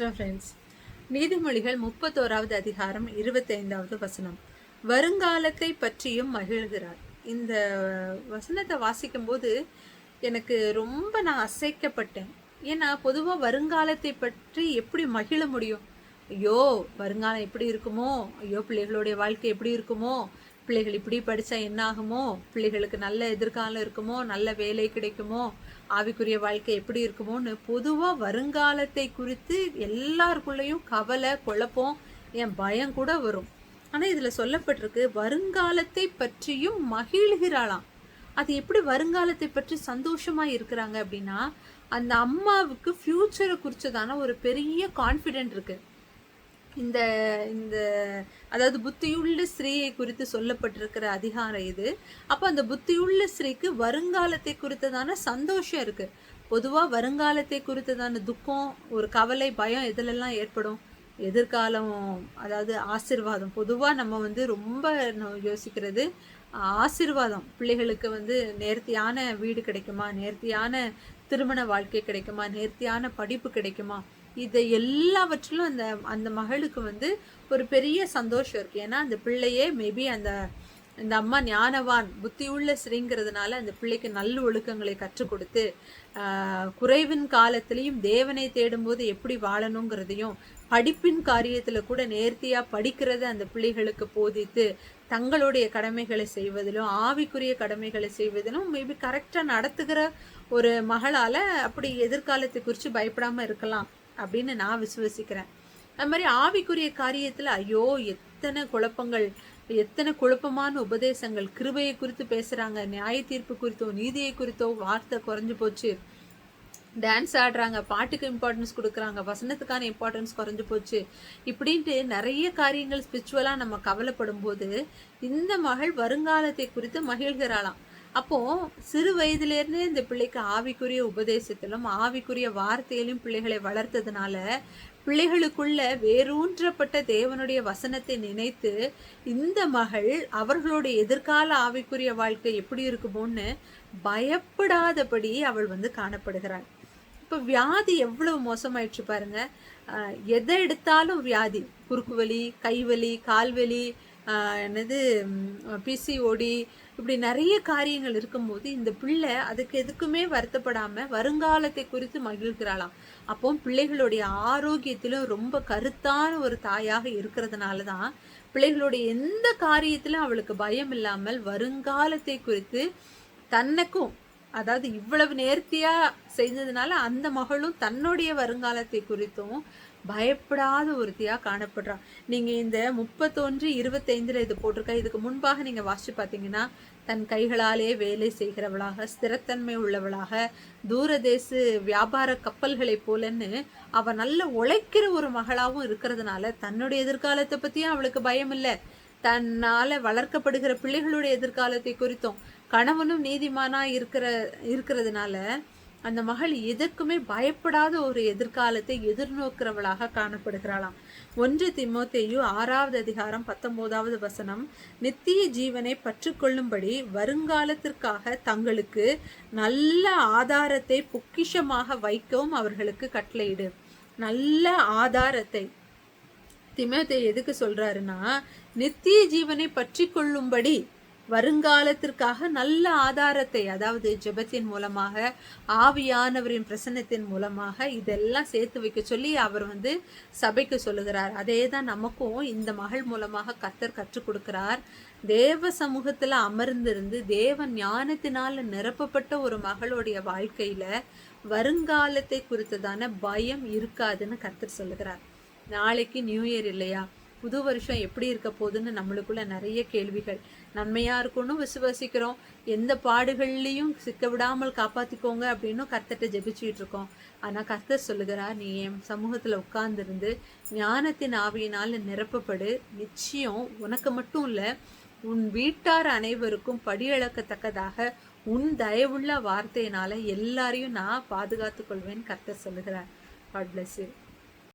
பிரைஸ்லாம் friends நீதிமொழிகள் முப்பத்தோராவது அதிகாரம் இருபத்தைந்தாவது வசனம். வருங்காலத்தை பற்றியும் மகிழ்கிறார். இந்த வசனத்தை வாசிக்கும்போது எனக்கு ரொம்ப நான் அசைக்கப்பட்டேன். ஏன்னா பொதுவாக வருங்காலத்தை பற்றி எப்படி மகிழ முடியும்? ஐயோ வருங்காலம் எப்படி இருக்குமோ? ஐயோ பிள்ளைகளுடைய வாழ்க்கை எப்படி இருக்குமோ? பிள்ளைகள் இப்படி படித்தா என்ன ஆகுமோ? பிள்ளைகளுக்கு நல்ல எதிர்காலம் இருக்குமோ? நல்ல வேலை கிடைக்குமோ? ஆவிக்குரிய வாழ்க்கை எப்படி இருக்குமோன்னு பொதுவாக வருங்காலத்தை குறித்து எல்லாருக்குள்ளேயும் கவலை குழப்பம் என் பயம் கூட வரும். ஆனால் இதில் சொல்லப்பட்டிருக்கு வருங்காலத்தை பற்றியும் மகிழ்கிறாளாம். அது எப்படி வருங்காலத்தை பற்றி சந்தோஷமாக இருக்கிறாங்க அப்படின்னா அந்த அம்மாவுக்கு ஃப்யூச்சரை குறித்ததான ஒரு பெரிய கான்ஃபிடென்ட் இருக்குது இந்த இந்த அதாவது புத்தியுள்ள ஸ்ரீயை குறித்து சொல்லப்பட்டிருக்கிற அதிகாரம் இது. அப்போ அந்த புத்தியுள்ள ஸ்ரீக்கு வருங்காலத்தை குறித்ததான சந்தோஷம் இருக்குது பொதுவாக வருங்காலத்தை குறித்ததான துக்கம் ஒரு கவலை பயம் இதிலெல்லாம் ஏற்படும்? எதிர்காலம் அதாவது ஆசிர்வாதம். பொதுவாக நம்ம வந்து ரொம்ப யோசிக்கிறது ஆசிர்வாதம். பிள்ளைகளுக்கு வந்து நேர்த்தியான வீடு கிடைக்குமா? நேர்த்தியான திருமண வாழ்க்கை கிடைக்குமா? நேர்த்தியான படிப்பு கிடைக்குமா? இதை எல்லாவற்றிலும் அந்த அந்த மகளுக்கு வந்து ஒரு பெரிய சந்தோஷம் இருக்கு. ஏன்னா அந்த பிள்ளையே மேபி அந்த இந்த அம்மா ஞானவான் புத்தி உள்ள ஸ்ரீங்கிறதுனால அந்த பிள்ளைக்கு நல்ல ஒழுக்கங்களை கற்றுக் கொடுத்து குறைவின் காலத்திலையும் தேவனை தேடும்போது எப்படி வாழணுங்கிறதையும் படிப்பின் காரியத்தில் கூட நேர்த்தியாக படிக்கிறத அந்த பிள்ளைகளுக்கு போதித்து தங்களுடைய கடமைகளை செய்வதிலும் ஆவிக்குரிய கடமைகளை செய்வதிலும் மேபி கரெக்டாக நடத்துகிற ஒரு மகளால் அப்படி எதிர்காலத்தை குறித்து பயப்படாமல் இருக்கலாம். அப்படின்னு நான் விசுவசிக்கிறேன். அது மாதிரி ஆவிக்குரிய காரியத்தில் ஐயோ எத்தனை குழப்பங்கள் எத்தனை குழப்பமான உபதேசங்கள் கிருபையை குறித்து பேசுகிறாங்க நியாய தீர்ப்பு குறித்தோ நீதியை குறித்தோ வார்த்தை குறைஞ்சு போச்சு. டான்ஸ் ஆடுறாங்க பாட்டுக்கு இம்பார்ட்டன்ஸ் கொடுக்குறாங்க வசனத்துக்கான இம்பார்ட்டன்ஸ் குறைஞ்சு போச்சு. இப்படின்ட்டு நிறைய காரியங்கள் ஸ்பிரிச்சுவலாக நம்ம கவலைப்படும் போது இந்த மகள் வருங்காலத்தை குறித்து மகிழ்கிறாளாம். அப்போது சிறு வயதிலேருந்தே இந்த பிள்ளைக்கு ஆவிக்குரிய உபதேசத்திலும் ஆவிக்குரிய வார்த்தையிலும் பிள்ளைகளை வளர்த்ததுனால பிள்ளைகளுக்குள்ள வேரூன்றப்பட்ட தேவனுடைய வசனத்தை நினைத்து இந்த மகள் அவர்களுடைய எதிர்கால ஆவிக்குரிய வாழ்க்கை எப்படி இருக்குமோன்னு பயப்படாதபடி அவள் வந்து காணப்படுகிறாள். இப்போ வியாதி எவ்வளவு மோசமாயிடுச்சு பாருங்க. எதை எடுத்தாலும் வியாதி. குறுக்கு வலி கைவலி கால்வலி என்னது பிசிஓடி இப்படி நிறைய காரியங்கள் இருக்கும்போது இந்த பிள்ளை அதுக்கு எதுக்குமே வருத்தப்படாம வருங்காலத்தை குறித்து மகிழ்கிறாளாம். அப்போ பிள்ளைகளுடைய ஆரோக்கியத்திலும் ரொம்ப கருத்தான ஒரு தாயாக இருக்கிறதுனால தான் பிள்ளைகளுடைய எந்த காரியத்திலும் அவளுக்கு பயம் இல்லாமல் வருங்காலத்தை குறித்து தன்னைக்கும் அதாவது இவ்வளவு நேர்த்தியா செய்ததுனால அந்த மகளும் தன்னுடைய வருங்காலத்தை குறித்தும் பயப்படாத ஒருத்தியா காணப்படுறான் நீங்க இந்த முப்பத்தொன்று இருபத்தைந்துல இது போட்டிருக்க இதுக்கு முன்பாக நீங்க வாசிச்சு பார்த்தீங்கன்னா தன் கைகளாலே வேலை செய்கிறவளாக ஸ்திரத்தன்மை உள்ளவளாக தூரதேச வியாபார கப்பல்களை போலன்னு அவ நல்ல உழைக்கிற ஒரு மகளாகவும் இருக்கிறதுனால தன்னுடைய எதிர்காலத்தை பத்தியும் அவளுக்கு பயம் இல்லை தன்னால் வளர்க்கப்படுகிற பிள்ளைகளுடைய எதிர்காலத்தை குறித்தும் கணவனும் நீதிமானாக இருக்கிற இருக்கிறதுனால அந்த மகள் எதற்குமே பயப்படாத ஒரு எதிர்காலத்தை எதிர்நோக்கிறவளாக காணப்படுகிறாளாம். ஒன்று திமோத்தேயு ஆறாவது அதிகாரம் பத்தொன்பதாவது வசனம் நித்திய ஜீவனை பற்றுக்கொள்ளும்படி வருங்காலத்திற்காக தங்களுக்கு நல்ல ஆதாரத்தை பொக்கிஷமாக வைக்கவும் அவர்களுக்கு கட்டளையிடு. நல்ல ஆதாரத்தை திமத்தை எதுக்கு சொல்றாருன்னா நித்திய ஜீவனை பற்றி கொள்ளும்படி வருங்காலத்திற்காக நல்ல ஆதாரத்தை அதாவது ஜெபத்தின் மூலமாக ஆவியானவரின் பிரசன்னத்தின் மூலமாக இதெல்லாம் சேர்த்து வைக்க சொல்லி அவர் வந்து சபைக்கு சொல்லுகிறார். அதே தான் நமக்கும் இந்த மகள் மூலமாக கத்தர் கற்றுக் கொடுக்கிறார். தேவ சமூகத்தில் அமர்ந்திருந்து தேவ ஞானத்தினால் நிரப்பப்பட்ட ஒரு மகளுடைய வாழ்க்கையில வருங்காலத்தை குறித்ததான பயம் இருக்காதுன்னு கத்தர் சொல்லுகிறார். நாளைக்கு நியூ இயர் இல்லையா? புது வருஷம் எப்படி இருக்க போகுதுன்னு நம்மளுக்குள்ள நிறைய கேள்விகள். நன்மையாக இருக்கும்னு விசுவாசிக்கிறோம். எந்த பாடுகள்லையும் சிக்க விடாமல் காப்பாற்றிக்கோங்க அப்படின்னும் கர்த்தட்ட ஜெபிச்சுட்டு இருக்கோம். ஆனால் கர்த்தர் சொல்லுகிறார் நீ என் சமூகத்தில் உட்கார்ந்துருந்து ஞானத்தின் ஆவியினால் நிரப்பப்படு. நிச்சயம் உனக்கு மட்டும் இல்லை உன் வீட்டார் அனைவருக்கும் படியளக்கத்தக்கதாக உன் தயவுள்ள வார்த்தையினால எல்லாரையும் நான் பாதுகாத்து கொள்வேன் கர்த்தர் சொல்லுகிறார். God bless you